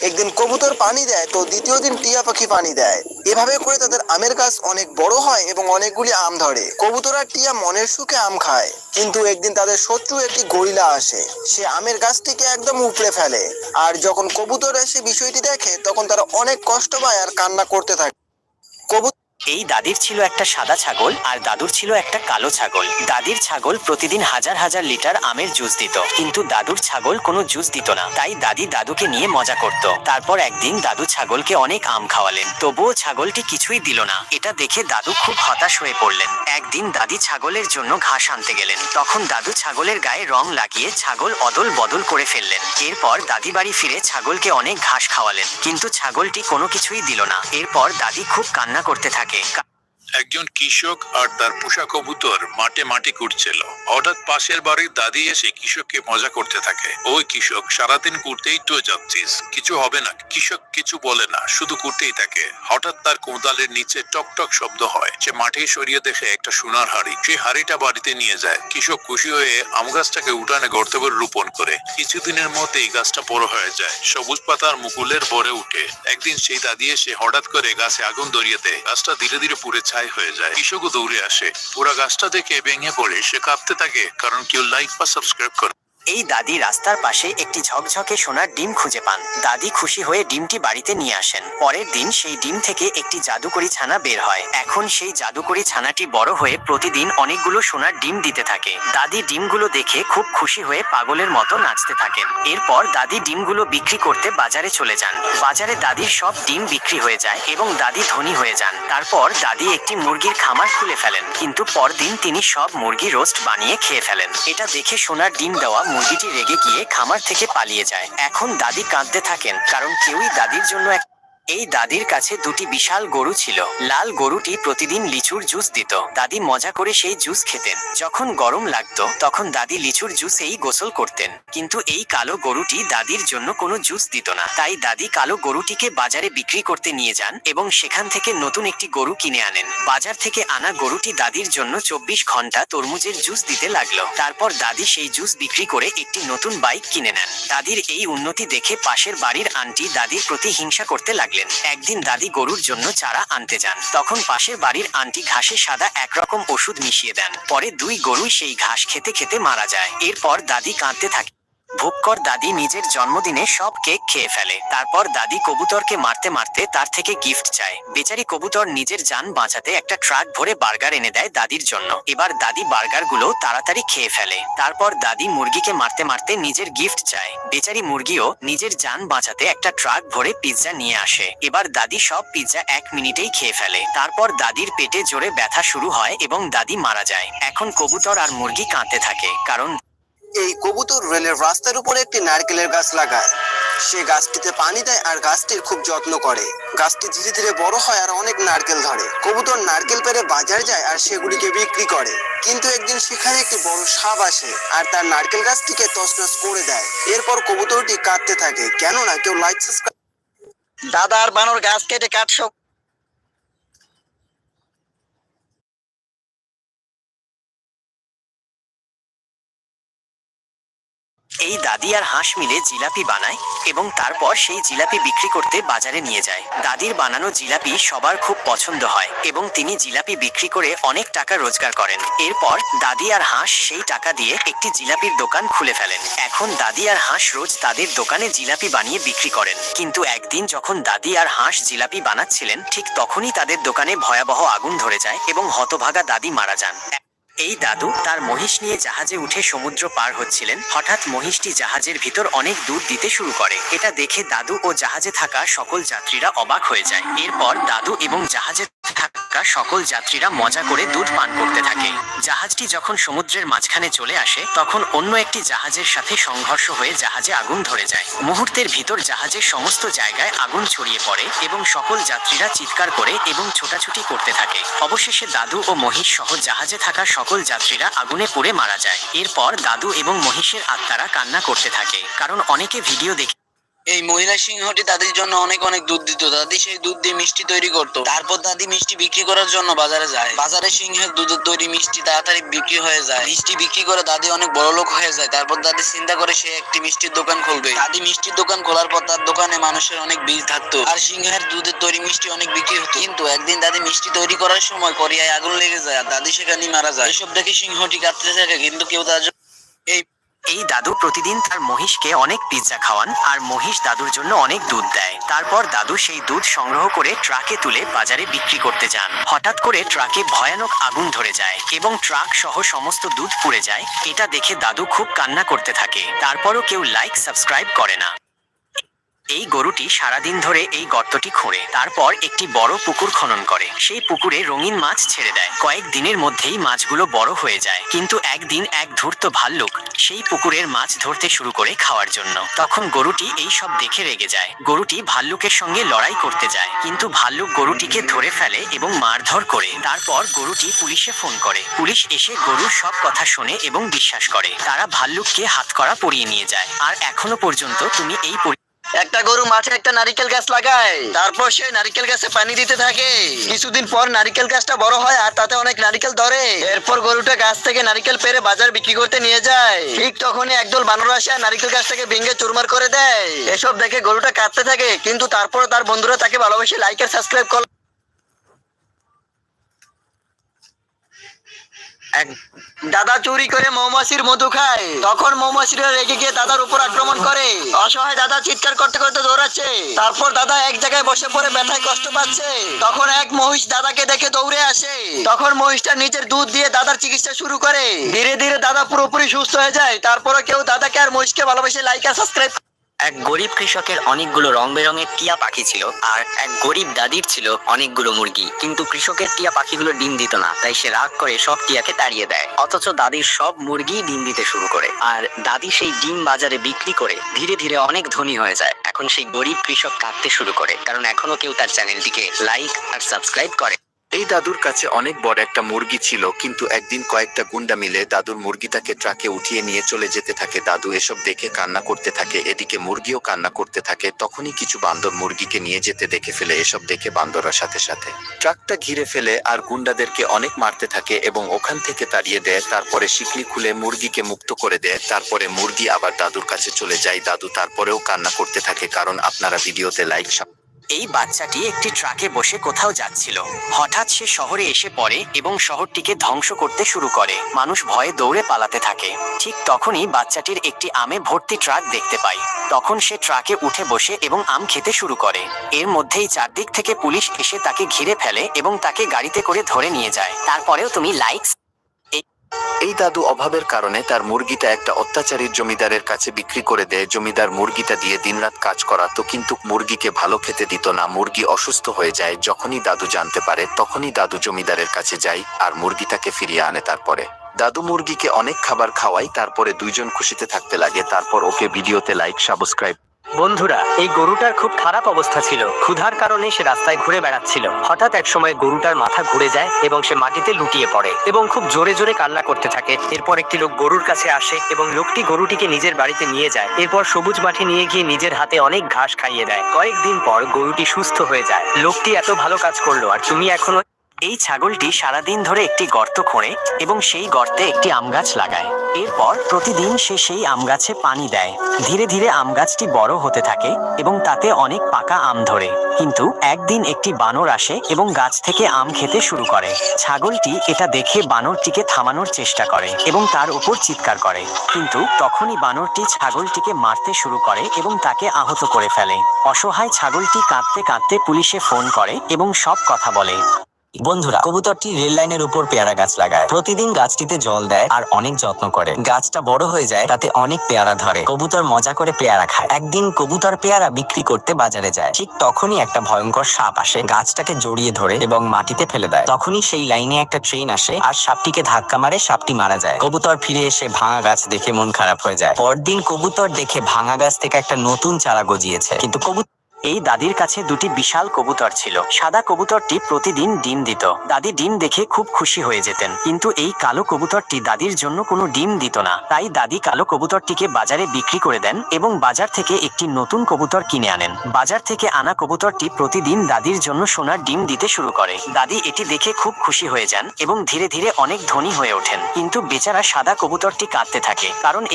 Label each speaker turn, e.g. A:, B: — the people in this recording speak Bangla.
A: একদিন কবুতর পানি দেয়, তো দ্বিতীয় দিন টিয়া পাখি পানি দেয়। এভাবে করে তাদের আমের গাছ অনেক বড় হয় এবং অনেকগুলি আম ধরে। কবুতর আর টিয়া মনের সুখে আম খায়, কিন্তু একদিন তাদের শত্রু একটি গরিলা আসে। সে আমের গাছটিকে একদম উপড়ে ফেলে। আর যখন কবুতর এসে বিষয়টি দেখে, তখন তারা অনেক কষ্ট পায় আর কান্না করতে থাকে। কবুতর
B: এই দাদির ছিল একটা সাদা ছাগল আর দাদুর ছিল একটা কালো ছাগল। দাদির ছাগল প্রতিদিন হাজার হাজার লিটার আমের জুস দিত। কিন্তু দাদুর ছাগল কোনো জুস দিত না। তাই দাদি দাদুকে নিয়ে মজা করত। তারপর একদিন দাদু ছাগলকে অনেক আম খাওয়ালেন। তবুও ছাগলটি কিছুই দিল না। এটা দেখে দাদু খুব হতাশ হয়ে পড়লেন। একদিন দাদি ছাগলের জন্য ঘাস আনতে গেলেন। তখন দাদু ছাগলের গায়ে রং লাগিয়ে ছাগল অদল বদল করে ফেললেন। এরপর দাদি বাড়ি ফিরে ছাগলকে অনেক ঘাস খাওয়ালেন। কিন্তু ছাগলটি কোনো কিছুই দিল না। এরপর দাদি খুব কান্না করতে থাকে।
C: que একজন কৃষক আর তার পোষা কবুতর মাঠে মাটি করছিল হঠাৎ পাশের বাড়ির দাদি এসে কৃষককে মজা করতে থাকে। ওই কৃষক, সারাদিন করতেই তো যাচ্ছিস। কিছু হবে না। কৃষক কিছু বলে না, শুধু করতেই থাকে। হঠাৎ তার কোদালের নিচে টক টক শব্দ হয়। সে মাঠে সরিয়ে দেখে একটা সোনার হাড়ি। সেই হাড়িটা বাড়িতে নিয়ে যায়। কৃষক খুশি হয়ে আম গাছটাকে উঠানে গর্তে করে রোপণ করে। কিছুদিনের মধ্যেই গাছটা বড় হয়ে যায়। সবুজ পাতার মুকুলের ভরে উঠে। একদিন সেই দাদি এসে হঠাৎ করে গাছে আগুন ধরিয়ে দেয় গাছটা ধীরে ধীরে পুড়ে ছাই হয়ে যায়। কৃষকও দৌড়ে আসে। পুরা গাছটা দেখে ভেঙে পড়ে, সে কাঁপতে থাকে, কারণ কেউ লাইক বা সাবস্ক্রাইব করে।
B: এই দাদি রাস্তার পাশে একটি ঝকঝকে সোনার ডিম খুঁজে পান। দাদি খুশি হয়ে ডিমটি বাড়িতে নিয়ে আসেন। পরের দিন সেই ডিম থেকে একটি জাদুকরি ছানা বের হয়। এখন সেই জাদুকরি ছানাটি বড় হয়ে প্রতিদিন অনেকগুলো সোনার ডিম দিতে থাকে। দাদি ডিমগুলো দেখে খুব খুশি হয়ে পাগলের মতো নাচতে থাকেন। এরপর দাদি ডিমগুলো বিক্রি করতে বাজারে চলে যান। বাজারে দাদির সব ডিম বিক্রি হয়ে যায় এবং দাদি ধনী হয়ে যান। তারপর দাদি একটি মুরগির খামার খুলে ফেলেন। কিন্তু পরদিন তিনি সব মুরগি রোস্ট বানিয়ে খেয়ে ফেলেন। এটা দেখে সোনার ডিম দেওয়া মুরগিটি রেগে গিয়ে খামার থেকে পালিয়ে যায়। এখন দাদি কাঁদতে থাকেন, কারণ কেউই দাদির জন্য এক এই দাদির কাছে দুটি বিশাল গরু ছিল। লাল গরুটি প্রতিদিন লিচুর জুস দিত। দাদি মজা করে সেই জুস খেতেন। যখন গরম লাগতো, তখন দাদি লিচুর জুসেই গোসল করতেন। কিন্তু এই কালো গরুটি দাদির জন্য কোনো জুস দিত না। তাই দাদি কালো গরুটিকে বাজারে বিক্রি করতে নিয়ে যান এবং সেখান থেকে নতুন একটি গরু কিনে আনেন। বাজার থেকে আনা গরুটি দাদির জন্য চব্বিশ ঘণ্টা তরমুজের জুস দিতে লাগল। তারপর দাদি সেই জুস বিক্রি করে একটি নতুন বাইক কিনে নেন। দাদির এই উন্নতি দেখে পাশের বাড়ির আন্টি দাদির প্রতি হিংসা করতে লাগলেন। একদিন দাদি গরুর জন্য চারা আনতে যান। তখন পাশের বাড়ির আন্টি ঘাসে সাদা একরকম ওষুধ মিশিয়ে দেন। পরে দুই গরুই সেই ঘাস খেতে খেতে মারা যায়। এরপর দাদি কাঁদতে থাকে। ভুক্কর দাদি নিজের জন্মদিনে সব কেক খেয়ে ফেলে। তারপর দাদি কবুতরকে মারতে মারতে তার থেকে গিফট চায়। বেচারি কবুতর নিজের যান বাঁচাতে একটা ট্রাক ভরে বার্গার এনে দেয় দাদির জন্য। এবার দাদি বার্গারগুলো তাড়াতাড়ি খেয়ে ফেলে। তারপর দাদি মুরগিকে মারতে মারতে নিজের গিফট চায়। বেচারি মুরগিও নিজের যান বাঁচাতে একটা ট্রাক ভরে পিৎজা নিয়ে আসে। এবার দাদি সব পিৎজা এক মিনিটেই খেয়ে ফেলে। তারপর দাদির পেটে জোরে ব্যথা শুরু হয় এবং দাদি মারা যায়। এখন কবুতর আর মুরগি কাঁদতে থাকে, কারণ
A: এই কবুতর রেলের রাস্তার উপরে একটি নারকেলের গাছ লাগায়। সে গাছটিতে পানি দেয় আর গাছটির খুব যত্ন করে। গাছটি ধীরে ধীরে বড় হয় আর অনেক নারকেল ধরে। কবুতর নারকেল পেরে বাজার যায় আর সেগুলিকে বিক্রি করে। কিন্তু একদিন সেখানে একটি বড় সাপ আসে আর তার নারকেল গাছটিকে তছনছ করে দেয়। এরপর কবুতরটি কাঁদতে থাকে। কেননা কেউ লাইক সাবস্ক্রাইব
D: দাদার বানর গাছ কেটে কাটছো?
B: এই দাদি আর হাঁস মিলে জিলাপি বানায় এবং তারপর সেই জিলাপি বিক্রি করতে বাজারে নিয়ে যায়। দাদির বানানো জিলাপি সবার খুব পছন্দ হয় এবং তিনি জিলাপি বিক্রি করে অনেক টাকা রোজগার করেন। এরপর দাদি আর হাঁস সেই টাকা দিয়ে একটি জিলাপির দোকান খুলে ফেলেন। এখন দাদি আর হাঁস রোজ তাদের দোকানে জিলাপি বানিয়ে বিক্রি করেন। কিন্তু একদিন যখন দাদি আর হাঁস জিলাপি বানাচ্ছিলেন, ঠিক তখনই তাদের দোকানে ভয়াবহ আগুন ধরে যায় এবং হতভাগা দাদি মারা যান। এই দাদু তার মহিষ নিয়ে জাহাজে উঠে সমুদ্র পার হচ্ছিলেন। হঠাৎ মহিষটি জাহাজের ভিতর অনেক দূর দিতে শুরু করে। এটা দেখে দাদু ও জাহাজে থাকা সকল যাত্রীরা অবাক হয়ে যায়। এরপর দাদু এবং জাহাজে থাকা সকল যাত্রীরা মজা করে দুধ পান করতে থাকে। জাহাজটি যখন সমুদ্রের মাঝখানে চলে আসে, তখন অন্য একটি জাহাজের সাথে সংঘর্ষ হয়ে জাহাজে আগুন ধরে যায়। মুহূর্তের ভিতর জাহাজের সমস্ত জায়গায় আগুন ছড়িয়ে পড়ে এবং সকল যাত্রীরা চিৎকার করে এবং ছোটাছুটি করতে থাকে। অবশেষে দাদু ও মহিষ সহ জাহাজে থাকা সকল যাত্রীরা আগুনে পুড়ে মারা যায়। এরপর দাদু এবং মহিষের আত্মারা কান্না করতে থাকে। কারণ অনেকে ভিডিও দেখে
E: এই মহিলা সিংহটি দাদির জন্য অনেক অনেক দুধ দিত। দাদি সেই দুধ দিয়ে মিষ্টি তৈরি করত। তারপর দাদি মিষ্টি বিক্রি করার জন্য বাজারে যায়। বাজারে সিংহের দুধের তৈরি মিষ্টি তাড়াতাড়ি বিক্রি হয়ে যায়। মিষ্টি বিক্রি করে দাদি অনেক বড় লোক হয়ে যায়। তারপর দাদি চিন্তা করে সে একটি মিষ্টির দোকান খুলবে। দাদি মিষ্টির দোকান খোলার পর তার দোকানে মানুষের অনেক ভিড় থাকতো। আর সিংহের দুধের তৈরি মিষ্টি অনেক বিক্রি হতো। কিন্তু একদিন দাদি মিষ্টি তৈরি করার সময় করিয়ায় আগুন লেগে যায় আর দাদি সেখানেই মারা যায়। এসব দেখে সিংহটি কাঁদতে থাকে, কিন্তু কেউ তার এই
B: এই দাদু প্রতিদিন তার মহিষকে অনেক পিৎজা খাওয়ান আর মহিষ দাদুর জন্য অনেক দুধ দেয়। তারপর দাদু সেই দুধ সংগ্রহ করে ট্রাকে তুলে বাজারে বিক্রি করতে যান। হঠাৎ করে ট্রাকে ভয়ানক আগুন ধরে যায় এবং ট্রাক সহ সমস্ত দুধ পুড়ে যায়। এটা দেখে দাদু খুব কান্না করতে থাকে। তারপরও কেউ লাইক সাবস্ক্রাইব করে না। এই গরুটি সারাদিন ধরে এই গর্তটি খোঁড়ে, তারপর একটি বড় পুকুর খনন করে। সেই পুকুরে রঙিন মাছ ছেড়ে দেয়। কয়েক দিনের মধ্যেই মাছগুলো বড় হয়ে যায়। কিন্তু একদিন এক ধূর্ত ভাল্লুক সেই পুকুরের মাছ ধরতে শুরু করে খাওয়ার জন্য। তখন গরুটি এই সব দেখে রেগে যায়। গরুটি ভাল্লুকের সঙ্গে লড়াই করতে যায়। কিন্তু ভাল্লুক গরুটিকে ধরে ফেলে এবং মারধর করে। তারপর গরুটি পুলিশে ফোন করে। পুলিশ এসে গরুর সব কথা শোনে এবং বিশ্বাস করে। তারা ভাল্লুককে হাতকড়া পরিয়ে নিয়ে যায়। আর এখনও পর্যন্ত তুমি এই
D: একটা গরু মাঠে একটা নারিকেল গাছ লাগায়। তারপর সে নারিকেল গাছে পানি দিতে থাকে। কিছুদিন পর নারিকেল গাছটা বড় হয় আর তাতে অনেক নারিকেল ধরে। এরপর গরুটা গাছ থেকে নারিকেল পেরে বাজার বিক্রি করতে নিয়ে যায়। ঠিক তখনই একদল বানর আসে নারিকেল গাছটাকে ভেঙে চুরমার করে দেয়। এসব দেখে গরুটা কাঁদতে থাকে, কিন্তু তারপর তার বন্ধুরা তাকে ভালোবেসে লাইক আর সাবস্ক্রাইব করে দাদা চুরি করে মৌমাছির মধু খায়। তখন মৌমাছিরা রেগে গিয়ে দাদার উপর আক্রমণ করে। অসহায় দাদা চিৎকার করতে করতে দৌড়াচ্ছে। তারপর দাদা এক জায়গায় বসে পড়ে ব্যথায় কষ্ট পাচ্ছে। তখন এক মহিষ দাদাকে দেখে দৌড়ে আসে। তখন মহিষটা নিজের দুধ দিয়ে দাদার চিকিৎসা শুরু করে। ধীরে ধীরে দাদা পুরোপুরি সুস্থ হয়ে যায়। তারপরে কেউ দাদাকে আর মহিষকে ভালোবেসে লাইক আর সাবস্ক্রাইব
F: এক গরিব কৃষকের অনেকগুলো রং বেরঙের টিয়া পাখি ছিল আর এক গরিব দাদির ছিল অনেকগুলো মুরগি। কিন্তু কৃষকের টিয়া পাখিগুলো ডিম দিত না, তাই সে রাগ করে সব টিয়াকে তাড়িয়ে দেয়। অথচ দাদির সব মুরগি ডিম দিতে শুরু করে আর দাদি সেই ডিম বাজারে বিক্রি করে ধীরে ধীরে অনেক ধনী হয়ে যায়। এখন সেই গরিব কৃষক কাঁদতে শুরু করে, কারণ এখনও কেউ তার চ্যানেলটিকে লাইক আর সাবস্ক্রাইব করে।
G: এই দাদুর কাছে অনেক বড় একটা মুরগি ছিল, কিন্তু একদিন কয়েকটা গুন্ডা মিলে দাদুর মুরগিটাকে ট্রাকে উঠিয়ে নিয়ে চলে যেতে থাকে। দাদু এসব দেখে কান্না করতে থাকে, এদিকে মুরগিও কান্না করতে থাকে, তখনই কিছু বান্দর মুরগিকে নিয়ে যেতে দেখে ফেলে, এসব দেখে বান্দররা সাথে সাথে। ট্রাকটা ঘিরে ফেলে আর গুন্ডাদেরকে অনেক মারতে থাকে এবং ওখান থেকে তাড়িয়ে দেয়, তারপরে শিকলি খুলে মুরগিকে মুক্ত করে দেয়, তারপরে মুরগি আবার দাদুর কাছে চলে যায়। দাদু তারপরেও কান্না করতে থাকে, কারণ আপনারা ভিডিওতে লাইক
B: এই বাচ্চাটি একটি ট্রাকে বসে কোথাও যাচ্ছিল। হঠাৎ সে শহরে এসে পড়ে এবং শহরটিকে ধ্বংস করতে শুরু করে। মানুষ ভয়ে দৌড়ে পালাতে থাকে। ঠিক তখনই বাচ্চাটির একটি আমে ভর্তি ট্রাক দেখতে পাই। তখন সে ট্রাকে উঠে বসে এবং আম খেতে শুরু করে। এর মধ্যেই চারদিক থেকে পুলিশ এসে তাকে ঘিরে ফেলে এবং তাকে গাড়িতে করে ধরে নিয়ে যায়। তারপরেও তুমি লাইক
G: এই দাদু অভাবের কারণে তার মুরগিটা একটা অত্যাচারীর জমিদারের কাছে বিক্রি করে দেয়। জমিদার মুরগিটা দিয়ে দিনরাত কাজ করাতো, কিন্তু মুরগিকে ভালো খেতে দিত না। মুরগি অসুস্থ হয়ে যায়, যখনই দাদু জানতে পারে, তখনই দাদু জমিদারের কাছে যায় আর মুরগিটাকে ফিরিয়ে আনে তারপরে। দাদু মুরগিকে অনেক খাবার খাওয়াই তারপরে দুইজন খুশিতে থাকতে লাগে। তারপর ওকে ভিডিওতে লাইক সাবস্ক্রাইব
H: বন্ধুরা, এই গরুটার খুব খারাপ অবস্থা ছিল। ক্ষুধার কারণে সে রাস্তায় ঘুরে বেড়াচ্ছিল। হঠাৎ এক সময় গরুটার মাথা ঘুরে যায় এবং সে মাটিতে লুটিয়ে পড়ে এবং খুব জোরে জোরে কান্না করতে থাকে। এরপর একটি লোক গরুর কাছে আসে এবং লোকটি গরুটিকে নিজের বাড়িতে নিয়ে যায়। এরপর সবুজ মাঠে নিয়ে গিয়ে নিজের হাতে অনেক ঘাস খাইয়ে দেয়। কয়েকদিন পর গরুটি সুস্থ হয়ে যায়। লোকটি এত ভালো কাজ করল, আর তুমি এখনও
B: এই ছাগলটি সারাদিন ধরে একটি গর্ত খোঁড়ে এবং সেই গর্তে একটি আম গাছ লাগায়। এরপর প্রতিদিন সে সেই আম গাছে পানি দেয়। ধীরে ধীরে আম গাছটি বড় হতে থাকে এবং তাতে অনেক পাকা আম ধরে। কিন্তু একদিন একটি বানর আসে এবং গাছ থেকে আম খেতে শুরু করে। ছাগলটি এটা দেখে বানরটিকে থামানোর চেষ্টা করে এবং তার উপর চিৎকার করে। কিন্তু তখনই বানরটি ছাগলটিকে মারতে শুরু করে এবং তাকে আহত করে ফেলে। অসহায় ছাগলটি কাঁদতে কাঁদতে পুলিশে ফোন করে এবং সব কথা বলে।
H: বন্ধুরা, কবুতরটি রেল লাইনের উপর পেয়ারা গাছ লাগায়। প্রতিদিন গাছটিতে জল দেয় আর অনেক যত্ন করে। গাছটা বড় হয়ে যায়, তাতে অনেক পেয়ারা ধরে। কবুতর মজা করে পেয়ারা খায়। একদিন কবুতর পেয়ারা বিক্রি করতে বাজারে যায়। ঠিক তখনই একটা ভয়ঙ্কর সাপ আসে। গাছটাকে জড়িয়ে ধরে এবং মাটিতে ফেলে দেয়। তখনই সেই লাইনে একটা ট্রেন আসে আর সাপটিকে ধাক্কা মারে, সাপটি মারা যায়। কবুতর ফিরে এসে ভাঙা গাছ দেখে মন খারাপ হয়ে যায়। পরদিন কবুতর দেখে ভাঙা গাছ থেকে একটা নতুন চারা গজিয়েছে। কিন্তু কবুতর
B: এই দাদির কাছে দুটি বিশাল কবুতর ছিল। সাদা কবুতরটি প্রতিদিন ডিম দিত। দাদি ডিম দেখে খুব খুশি হয়ে যেতেন। কিন্তু এই কালো কবুতরটি দাদির জন্য কোনো ডিম দিত না। তাই দাদি কালো কবুতরটিকে বাজারে বিক্রি করে দেন এবং বাজার থেকে একটি নতুন কবুতর কিনে আনেন। বাজার থেকে আনা কবুতরটি প্রতিদিন দাদির জন্য সোনার ডিম দিতে শুরু করে। দাদি এটি দেখে খুব খুশি হয়ে যান এবং ধীরে ধীরে অনেক ধনী হয়ে ওঠেন। কিন্তু বেচারা সাদা কবুতরটি কাঁদতে থাকে। কারণ